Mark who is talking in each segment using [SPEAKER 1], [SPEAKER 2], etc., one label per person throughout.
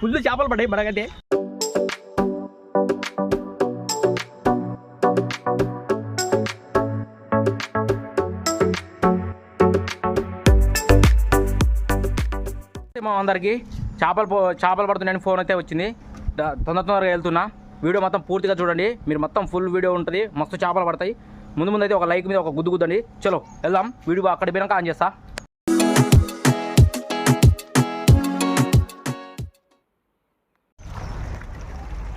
[SPEAKER 1] Full చేపలు పడ్డాయి మనకంటే. మా అందరికి చేపలు చేపలు పడుతున్నాయని ఫోన్ అయితే వచ్చింది. తొందర తొందరగా వెళ్తున్నా. వీడియో మొత్తం పూర్తిగా చూడండి. మీరు మొత్తం ఫుల్ వీడియో ఉంటుంది. మస్తు చేపలు పడతాయి. ముందు ముందు అయితే ఒక లైక్ మీద ఒక గుద్దు గుద్దండి. చలో వెళ్దాం. వీడియో అక్కడ పోయినాక ఆన్ చేస్తా.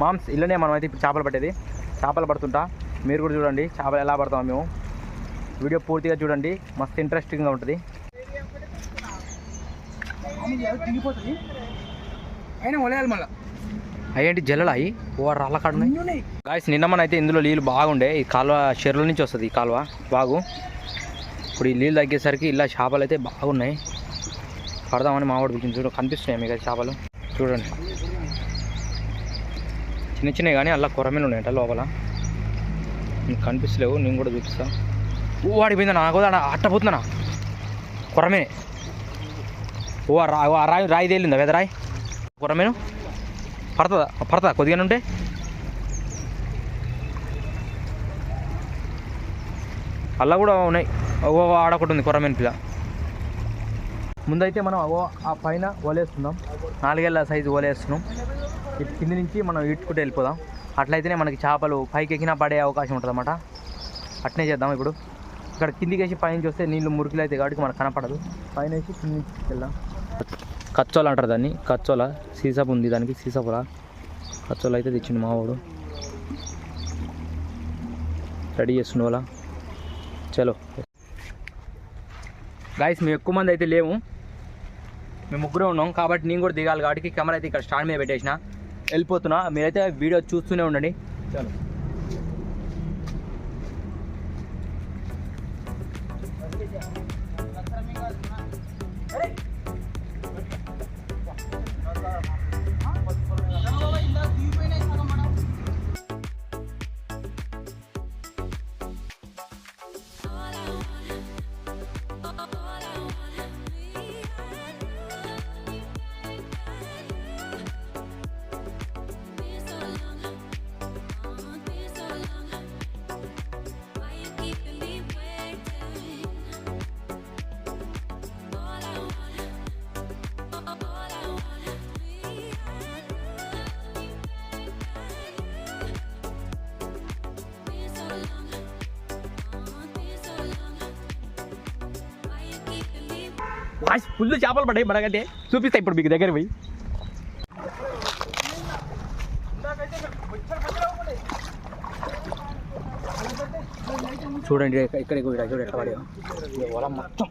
[SPEAKER 1] మామ్స్ ఇల్లనే మనం అయితే ఇప్పుడు చేపలు పట్టేది. చేపలు పడుతుంటా. మీరు కూడా చూడండి చేపలు ఎలా పడతాం మేము. వీడియో పూర్తిగా చూడండి. మస్తు ఇంట్రెస్టింగ్గా ఉంటుంది. అయ్యేంటి జల్లలు అయ్యి? ఓ రాళ్ళ కాడున్నాయి గాయస్ నిన్న మన అయితే ఇందులో నీళ్ళు బాగుండే. ఈ కాలువ చెరువుల నుంచి వస్తుంది ఈ కాలువ. బాగు. ఇప్పుడు ఈ నీళ్ళు తగ్గేసరికి ఇలా చేపలు అయితే బాగున్నాయి. పడదామని మావాడు పిలిచింది చూడు కనిపిస్తున్నాయి మీకు చేపలు. చూడండి. చిన్న చిన్నవి కానీ అలా కొరమీలు ఉన్నాయంట లోపల. నీకు కనిపిస్తలేవు నేను కూడా చూపిస్తా. ఓ ఆడిపోయిందా నాకు కూడా కొరమే ఓ ఆ ఆ రాయి రాయి తేలిందా? వెదరాయి కొరమేను పడుతుందా? పడుతుందా? కొద్దిగానే ఉంటే? అలా కూడా ఉన్నాయి. ఓ ఆడొకటి ఉంది కొరమేను పిల్ల. ముందైతే మనం ఓ ఆ పైన ఓలేస్తున్నాం నాలుగేళ్ళ సైజు ఓలేస్తున్నాం ఇటు కింది నుంచి మనం ఇట్టుకుంటూ వెళ్ళిపోదాం. అట్లయితేనే మనకి చేపలు పైకి ఎక్కినా పడే అవకాశం ఉంటుంది అన్నమాట. అట్నే చేద్దాం ఇప్పుడు. ఇక్కడ కిందికి వేసి పైన చూస్తే నీళ్ళు మురికిలు అయితే కాబట్టి మనకు కనపడదు. పైన వేసి కింది నుంచి వెళ్దాం కచ్చోల అంటారు దాన్ని. కచ్చోల సీసాపు ఉంది దానికి సీసాపుల. కచ్చోల అయితే తెచ్చిండు మావాడు. రెడీ చేస్తుండు వాళ్ళ చలో. గాయస్ మేము ఎక్కువ మంది అయితే లేము. మేము ముగ్గురే ఉన్నాం. కాబట్టి నేను కూడా దిగాలి కాబట్టి కెమెరా అయితే ఇక్కడ స్టాండ్ మీద పెట్టేసిన. వెళ్ళిపోతున్నా. మీరైతే వీడియో చూస్తూనే ఉండండి. చాలా. ఫుల్ చేపలు పడ్డాయి మనకంటే. చూపిస్తా ఇప్పుడు మీకు దగ్గర పోయి. చూడండి ఇక్కడ చూడండి ఎట్లా పడే వల మొత్తం.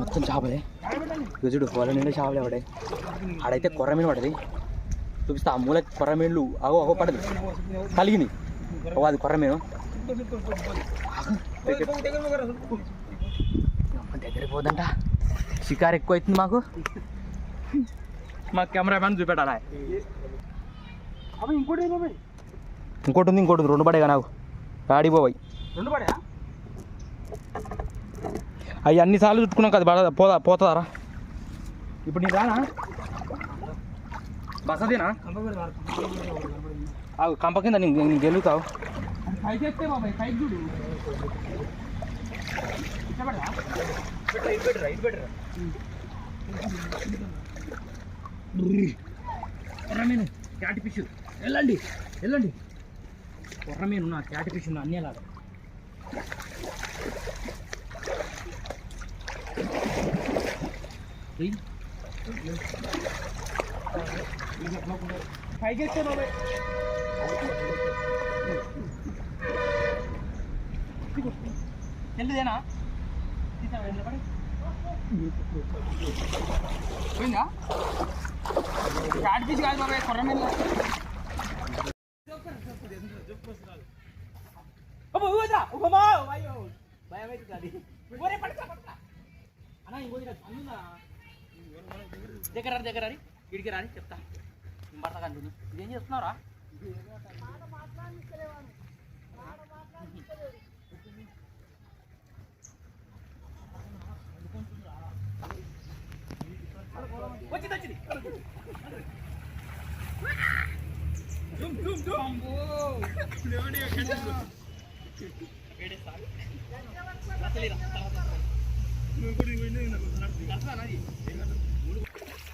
[SPEAKER 1] మొత్తం చేపలే. ఇక చూడు వల నిండా చేపలే పడే ఆడైతే కొర్రమీను పడది చూపిస్తా ఆ మూల కొర్రమీన్లు అగో అగో పడదు. కలిగింది. ఓ అది కొర్రమీను దగ్గరికి పోదంట. షికారు ఎక్కువ అవుతుంది మాకు. మా కెమెరామ్యాన్ చూపెట్టాలా?
[SPEAKER 2] ఇంకోటి
[SPEAKER 1] ఇంకోటి ఉంది ఇంకోటి ఉంది రెండు పడే నాకు ఆడిపోవాయి
[SPEAKER 2] రెండు పడే
[SPEAKER 1] అవి అన్నిసార్లు సార్లు చుట్టుకున్నాం పడ పోదా పోతుందారా ఇప్పుడు నీ రానా? బసదేనా కంప కింద నేను నేను గెలుగుతావు.
[SPEAKER 2] పైకి ఎత్తే బాబాయ్ పైకి చూడు. ఇష్టపడరా?
[SPEAKER 1] కొర్రమీను క్యాట్ ఫిష్. వెళ్ళండి వెళ్ళండి. కొర్రమీను నా క్యాట్ ఫిష్ ఉన్న అన్నీ ఏయ్,
[SPEAKER 2] పైకి ఎత్తే బాబాయ్.
[SPEAKER 1] తెల్లదేనా
[SPEAKER 2] పోయిందా? క్యాట్ కాదు బాబాయ్
[SPEAKER 1] కొర్ర భయం అది. దగ్గర రా, దగ్గర రాని ఇడికి రాని చెప్తా. నేను పడతా కానీ ఇదేం చేస్తున్నావురా?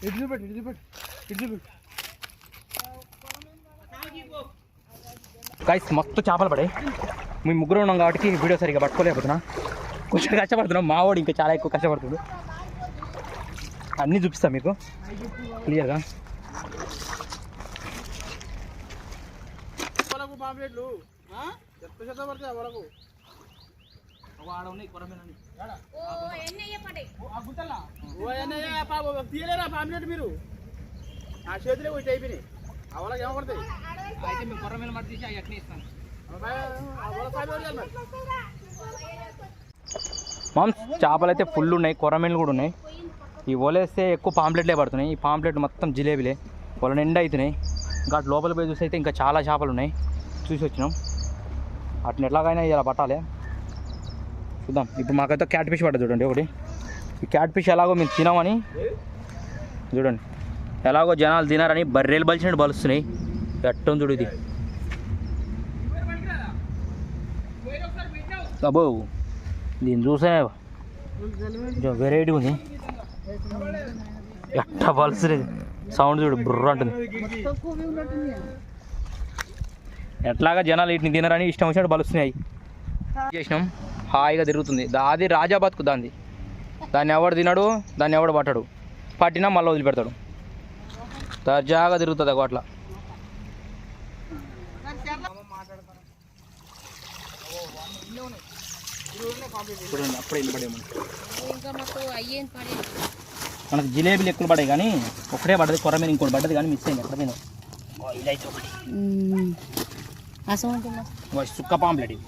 [SPEAKER 2] ఇటు చూపెట్టు
[SPEAKER 1] గైస్ చేపలు పడాయి మేము ముగ్గురు ఉన్నాం కాబట్టి వీడియో సరిగ్గా పట్టుకోలేకపోతున్నా. కొంచెం కష్టపడుతున్నాం. మావాడు ఇంకా చాలా ఎక్కువ కష్టపడుతుంది అన్నీ చూపిస్తాం మీకు. క్లియర్గా
[SPEAKER 2] వరకు పాంప్లెట్లు ఎంత శాత పడతాయి వరకు. తీయలేరా పాంప్లెట్ మీరు? నా చేతిలో అయిపోయినాయి అవలకి ఏమపడతాయి అయితే మేము కొర్ర మీద మట్టి తీసి అవి అట్నే ఇస్తాను.
[SPEAKER 1] మామ్స్ చేపలు అయితే ఫుల్ ఉన్నాయి కొరమీన్లు కూడా ఉన్నాయి. ఈ వలేస్తే ఎక్కువ పాంప్లెట్లే పడుతున్నాయి. ఈ పాంప్లెట్ మొత్తం జిలేబీలే. వల నిండా అవుతున్నాయి ఇంకా అటు లోపల పోయి చూస్తే అయితే ఇంకా చాలా చేపలు ఉన్నాయి. చూసి వచ్చినాం అట్ని ఎట్లాగైనా ఇలా పట్టాలి చూద్దాం. ఇప్పుడు మాకైతే క్యాట్ ఫిష్ పడ్డది చూడండి ఒకటి. ఈ క్యాట్ ఫిష్ ఎలాగో మేము తినామని చూడండి. ఎలాగో జనాలు తినారని బర్రెలు బలిచినట్టు బలుస్తున్నాయి. ఎట్టం చూడు ఇది. అబ్బో దీన్ని చూసే వెరైటీ ఉంది. ఎట్ట బలుస్తుంది సౌండ్ చూడు బుర్ర అంటుంది. ఎట్లాగా జనాలు వీటిని తినరని ఇష్టం వచ్చినట్టు బలుస్తున్నాయి. చేసినాం. హాయిగా తిరుగుతుంది. దా- అది రాజా బతుకు దాన్ని దాన్ని ఎవడు తినడు దాన్ని ఎవడు పట్టడు. పట్టినా మళ్ళీ వదిలిపెడతాడు. దర్జాగా తిరుగుతుంది అట్లా పడే మనకి జిలేబీలు ఎక్కువ పడాయి కానీ ఒకటే పడ్డది. కొర మీద ఇంకోటి పడ్డది కానీ మిస్ అయింది ఎక్కడ మీద. ఇదైతే ఒకటి
[SPEAKER 3] అసం ఉంటుందా
[SPEAKER 1] ఓ, సుక్క పాంప్లెట్ ఇది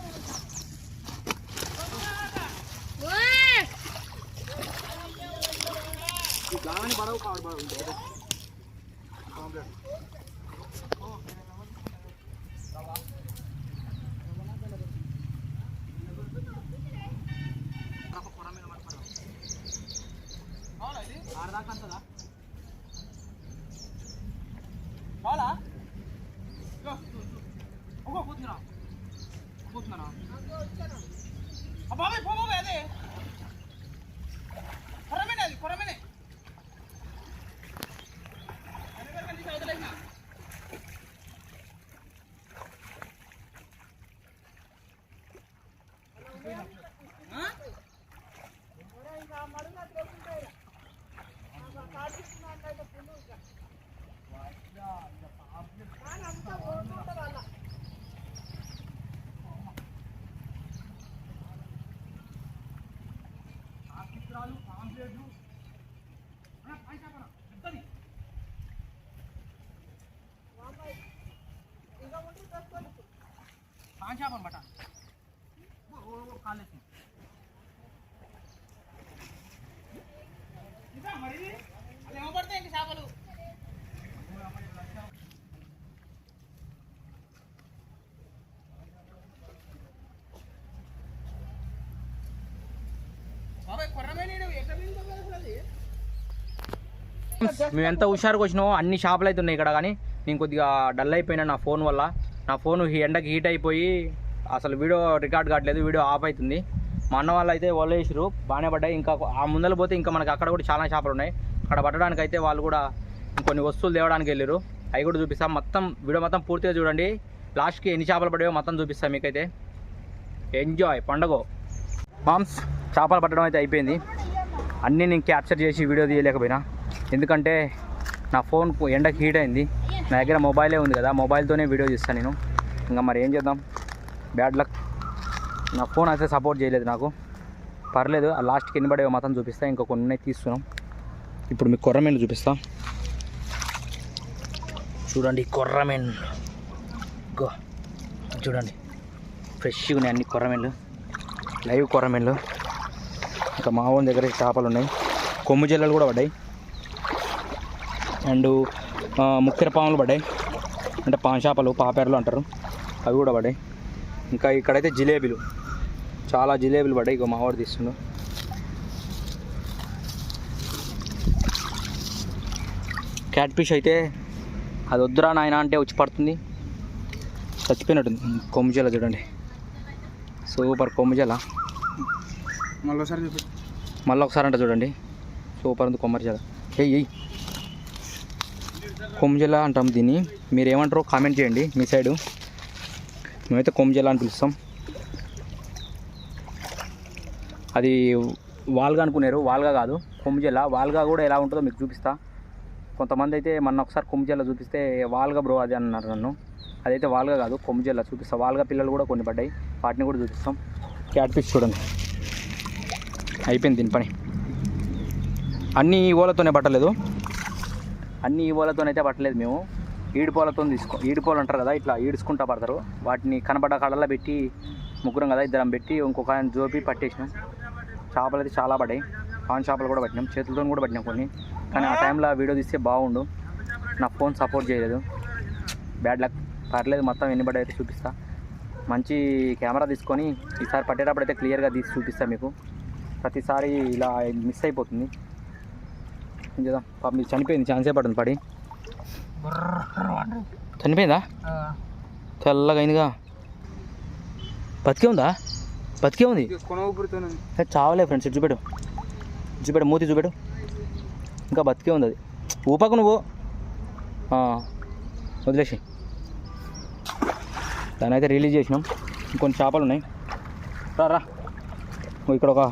[SPEAKER 2] బాలా ఒక్కో కూతురా కూతున్నారా బాబాయ్ పో బాబాయ్ అదే కొరమేనే అది కొరమేనే వదిలేసిన పాంచాపం బట కాలేసి మరి అది ఏమో పడతాయి ఇంక చేపలు బాబాయ్ కొర్రమే నీడు ఎక్కడ నిందో అది
[SPEAKER 1] మేము ఎంత హుషారుగా వచ్చినామో అన్ని షాపులు అయితే ఉన్నాయి ఇక్కడ కానీ నేను కొద్దిగా డల్ అయిపోయినా నా ఫోన్ వల్ల. నా ఫోన్ ఎండకి హీట్ అయిపోయి అసలు వీడియో రికార్డ్ కావట్లేదు వీడియో ఆఫ్ అవుతుంది. మా అన్న వాళ్ళు అయితే వాళ్ళు వేసారు బాగానే పడ్డాయి. ఇంకా ఆ ముందర పోతే ఇంకా మనకి అక్కడ కూడా చాలా షాపులు ఉన్నాయి. అక్కడ పట్టడానికి అయితే వాళ్ళు కూడా కొన్ని వస్తువులు తేవడానికి వెళ్ళారు అవి కూడా చూపిస్తాం. మొత్తం వీడియో మొత్తం పూర్తిగా చూడండి. లాస్ట్కి ఎన్ని చేపలు పడాయో మొత్తం చూపిస్తాం మీకైతే. ఎంజాయ్ పండగ. మామ్స్ చేపలు పట్టడం అయితే అయిపోయింది. అన్నీ నేను క్యాప్చర్ చేసి వీడియో తీయలేకపోయినా. ఎందుకంటే నా ఫోన్ ఎండకు హీట్ అయింది. నా దగ్గర మొబైలే ఉంది కదా మొబైల్తోనే వీడియో చేస్తాను నేను. ఇంకా మరి ఏం చేద్దాం? బ్యాడ్ లక్ నా ఫోన్ అయితే సపోర్ట్ చేయలేదు నాకు. పర్లేదు ఆ లాస్ట్కి ఎన్ని పడేవో మాత్రం చూపిస్తా ఇంకా కొన్ని తీస్తున్నాం ఇప్పుడు మీకు కొర్రమేను చూపిస్తా. చూడండి కొర్రమేను గో చూడండి. ఫ్రెష్గా ఉన్నాయి అన్ని కొర్రమీన్లు లైవ్ కొర్రమీన్లు ఇంకా మా ఊరి దగ్గర చేపలు ఉన్నాయి. కొమ్ము జల్లలు కూడా పడ్డాయి. అండ్ ముక్కెర పాములు పడ్డాయి. అంటే పాన్ చేపలు పాపేరలు అంటారు. అవి కూడా పడ్డాయి. ఇంకా ఇక్కడైతే జిలేబీలు. చాలా జిలేబీలు పడ్డాయి. ఇక మావాడు తీస్తుండు. క్యాట్ ఫిష్ అయితే అది వద్దురా నాయన అంటే వచ్చి పడుతుంది. చచ్చిపోయినట్టుంది. కొమ్ముజల చూడండి. సూపర్ కొమ్ముజల.
[SPEAKER 2] మళ్ళీ ఒకసారి
[SPEAKER 1] మళ్ళీ ఒకసారి అంట చూడండి. సూపర్ ఉంది కొమ్మరిజల. ఎయ్ కొమ్జెల అంటాం దీన్ని. మీరు ఏమంటారో కామెంట్ చేయండి మీ సైడు. మేమైతే కొమ్ముజల అని పిలుస్తాం. అది వాల్గా అనుకున్నారు వాల్గా కాదు కొమ్ముజల వాల్గా కూడా ఎలా ఉంటుందో మీకు చూపిస్తా. కొంతమంది అయితే మొన్న ఒకసారి కొమ్ముజల చూపిస్తే వాల్గా బ్రో అది అన్నారు నన్ను. అదైతే వాల్గా కాదు కొమ్ముజల చూపిస్తా. వాల్గా పిల్లలు కూడా కొన్ని పడ్డాయి. వాటిని కూడా చూపిస్తాం. క్యాట్ ఫిష్ చూడండి. అయిపోయింది దీని పని. అన్నీ ఓలతోనే పట్టలేదు. అన్ని ఈవోలతోనైతే పట్టలేదు మేము. ఈడిపోలతో తీసుకో ఈడిపోలు అంటారు కదా ఇట్లా ఈడ్చుకుంటా పడతారు. వాటిని కనబడ్డ కళ్ళల్లో పెట్టి ముగ్గురం కదా ఇద్దరం పెట్టి ఇంకొక ఆయన జోపి పట్టేసినాం. చేపలు అయితే చాలా పడ్డాయి. పాన్ చేపలు కూడా పట్టినాం. చేతులతో కూడా పట్టినాం కొన్ని. కానీ ఆ టైంలో వీడియో తీస్తే బాగుండు. నా ఫోన్ సపోర్ట్ చేయలేదు. Bad luck. పర్లేదు మొత్తం ఎన్ని పడ్డాయి అయితే చూపిస్తా. మంచి కెమెరా తీసుకొని ఈసారి పట్టేటప్పుడు అయితే క్లియర్గా తీసి చూపిస్తాను మీకు. ప్రతిసారి ఇలా మిస్ అయిపోతుంది. చేద్దాం పాప మీరు చనిపోయింది ఛాన్సే పడుతుంది పడి. చనిపోయిందా? తెల్లగా అయిందిగా. బతికే ఉందా? బతికే ఉంది. చావలే ఫ్రెండ్స్ ఇటు చూపెడు చూపెడు మూతి చూపెడు ఇంకా బతికే ఉంది అది. ఊపకు నువ్వు. వదిలేసి దాన్ని అయితే రిలీజ్ చేసినాం. ఇంకొన్ని చేపలు ఉన్నాయి. రా ఇక్కడ ఒక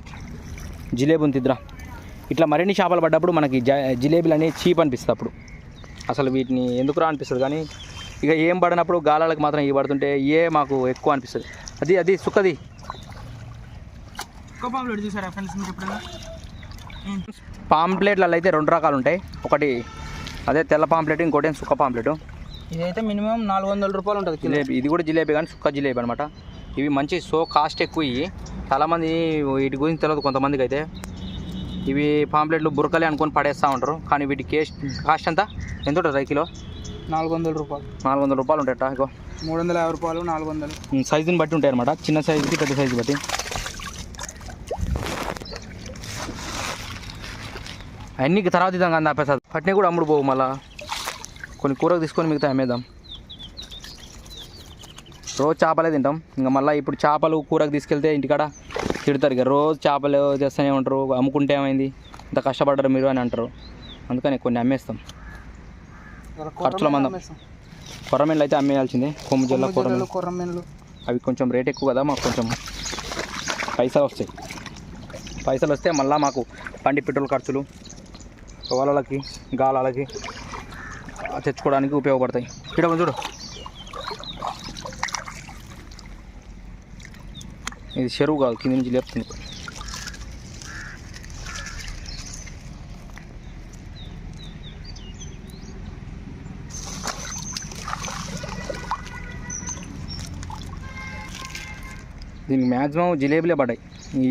[SPEAKER 1] జిలేబీ ఉంది ఇట్లా మరిన్ని చేపలు పడ్డప్పుడు మనకి జ జిలేబీలు అనేవి చీప్ అనిపిస్తుంది అప్పుడు. అసలు వీటిని ఎందుకురా అనిపిస్తుంది కానీ ఇక ఏం పడినప్పుడు గాలాలకు మాత్రం ఇవి పడుతుంటే ఏ మాకు ఎక్కువ అనిపిస్తుంది. అది అది సుక్కది. పాంప్లెట్లలో అయితే రెండు రకాలు ఉంటాయి. ఒకటి అదే తెల్ల పాంప్లెట్ ఇంకోటి సుక్క పాంప్లెట్
[SPEAKER 2] ఇదైతే మినిమం నాలుగు వందల రూపాయలు ఉంటుంది
[SPEAKER 1] జిలేబీ ఇది కూడా జిలేబీ కానీ సుక్క జిలేబీ అనమాట ఇవి మంచి సో కాస్ట్ ఎక్కువ ఇవి. చాలామంది వీటి గురించి తెలియదు కొంతమందికి అయితే. ఇవి పాంప్లెట్లు బురకలే అనుకొని పడేస్తూ ఉంటారు. కానీ వీటి కేస్ట్ కాస్ట్ ఎంత? ఎంత ఉంటుంది రైకిలో కిలో?
[SPEAKER 2] నాలుగు వందల రూపాయలు.
[SPEAKER 1] నాలుగు వందల రూపాయలు ఉంటాయట ఇగో.
[SPEAKER 2] మూడు వందల యాభై రూపాయలు నాలుగు వందలు
[SPEAKER 1] సైజుని బట్టి ఉంటాయి అనమాట చిన్న సైజుకి పెద్ద సైజు బట్టి. అన్ని తర్వాత ఇద్దాం కానీ ఆపేసారు పట్టిన కూడా అమ్ముడు పోవు మళ్ళా. కొన్ని కూరకు తీసుకొని మిగతా అమ్మేద్దాం. రోజు చేపలే తింటాం. ఇంకా మళ్ళీ ఇప్పుడు చేపలు కూరకు తీసుకెళ్తే ఇంటికాడ తిడతారు ఇక. రోజు చేపలు చేస్తూనే ఉంటారు. అమ్ముకుంటే ఏమైంది? ఇంత కష్టపడ్డారు మీరు అని అంటారు. అందుకని కొన్ని అమ్మేస్తాం. ఖర్చుల మందం. కొర్రమీన్లు అయితే అమ్మేయాల్సిందే. కొమ్ము జిల్లా కొర్రమీన్లు
[SPEAKER 2] కొర్రమీన్లు
[SPEAKER 1] అవి కొంచెం రేట్ ఎక్కువ కదా మాకు కొంచెం. పైసలు వస్తాయి. పైసలు వస్తే మళ్ళీ మాకు బండి పెట్రోల్ ఖర్చులు వలలకి గాలాలకి తెచ్చుకోవడానికి ఉపయోగపడతాయి. ఇక్కడ చూడు. ఇది చెరువు కాదు కింద నుంచి లేపుతుంది. దీనికి మ్యాక్సిమం జిలేబీలే పడ్డాయి. ఈ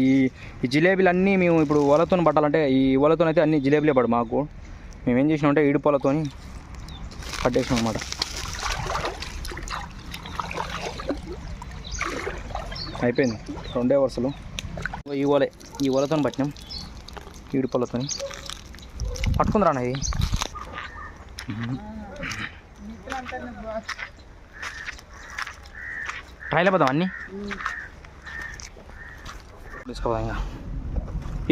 [SPEAKER 1] ఈ జిలేబీలు అన్నీ మేము ఇప్పుడు వలతో పట్టాలంటే ఈ వలతో అయితే అన్ని జిలేబీలే పడు మాకు. మేము ఏం చేసినామంటే ఈడుపొలతోని పట్టేసినాం అనమాట అయిపోయింది. రెండే వరుసలు. ఈ ఓలే ఈ ఓలతో పట్టినాం. ఈడుపొలతో పట్టుకుందిరా ఇది. ట్రైల్ పోదాం అన్నీ. తీసుకోపోదాం ఇంకా.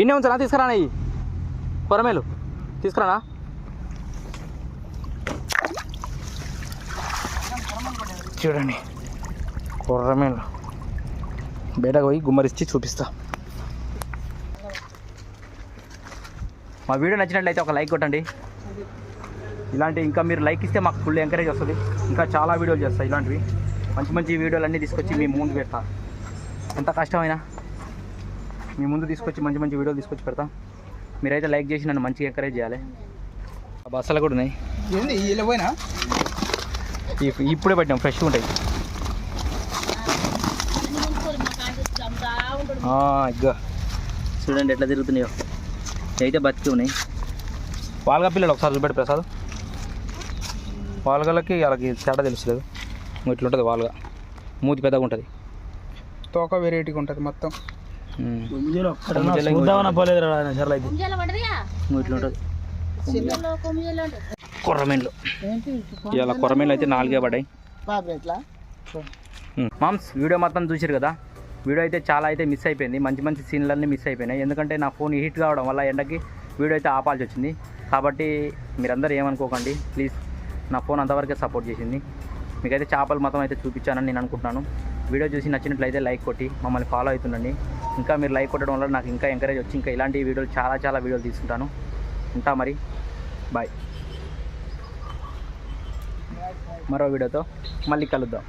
[SPEAKER 1] ఇన్నే ఉంచాలా? తీసుకురానా ఇవి కొరమేలు తీసుకురానా? చూడండి. కొర్రమేలు బయటకు పోయి గుమ్మరిచ్చి చూపిస్తా. మా వీడియో నచ్చినట్లయితే ఒక లైక్ కొట్టండి. ఇలాంటి ఇంకా మీరు లైక్ ఇస్తే మాకు ఫుల్ ఎంకరేజ్ వస్తుంది. ఇంకా చాలా వీడియోలు చేస్తా ఇలాంటివి. మంచి మంచి వీడియోలు అన్నీ తీసుకొచ్చి మీ ముందు పెడతా. ఎంత కష్టమైనా. మీ ముందు తీసుకొచ్చి మంచి మంచి వీడియోలు తీసుకొచ్చి పెడతా. మీరైతే లైక్ చేసి నన్ను మంచిగా ఎంకరేజ్ చేయాలి. బస్సులు కూడా ఉన్నాయి. ఇప్పుడే పెట్టాం ఫ్రెష్గా ఉంటాయి ఆ, ఇగ్గో చూడండి ఎట్లా తిరుగుతున్నాయో. అయితే బతికి ఉన్నాయి. వాల్గా పిల్లలు ఒకసారి చూపెట్టు ప్రసాద్. వాల్గలకి వాళ్ళకి తేడా తెలుస్తలేదు. ఇంకో ఇట్లా ఉంటుంది వాల్గా మూతి పెద్దగా ఉంటుంది.
[SPEAKER 2] తోక వెరైటీగా ఉంటుంది మొత్తం.
[SPEAKER 1] కొర్రమీన్లు. ఇలా కొర్రమీన్లు అయితే నాలుగే పడ్డాయి. మామ్స్ వీడియో మొత్తం చూసారు కదా? వీడియో అయితే చాలా అయితే మిస్ అయిపోయింది. మంచి మంచి సీన్లన్నీ మిస్ అయిపోయినాయి. ఎందుకంటే నా ఫోన్ హీట్ కావడం వల్ల ఎండకి వీడియో అయితే ఆపాల్సి వచ్చింది. కాబట్టి మీరందరూ ఏమనుకోకండి. ప్లీజ్ నా ఫోన్ అంతవరకే సపోర్ట్ చేసింది. మీకైతే చేపలు మొత్తం అయితే చూపించానని నేను అనుకుంటున్నాను. వీడియో చూసి నచ్చినట్లయితే లైక్ కొట్టి మమ్మల్ని ఫాలో అవుతుండండి. ఇంకా మీరు లైక్ కొట్టడం వల్ల నాకు ఇంకా ఎంకరేజ్ వచ్చి ఇంకా ఇలాంటి వీడియోలు చాలా చాలా వీడియోలు తీసుకుంటాను ఉంటా మరి. బాయ్. మరో వీడియోతో మళ్ళీ కలుద్దాం.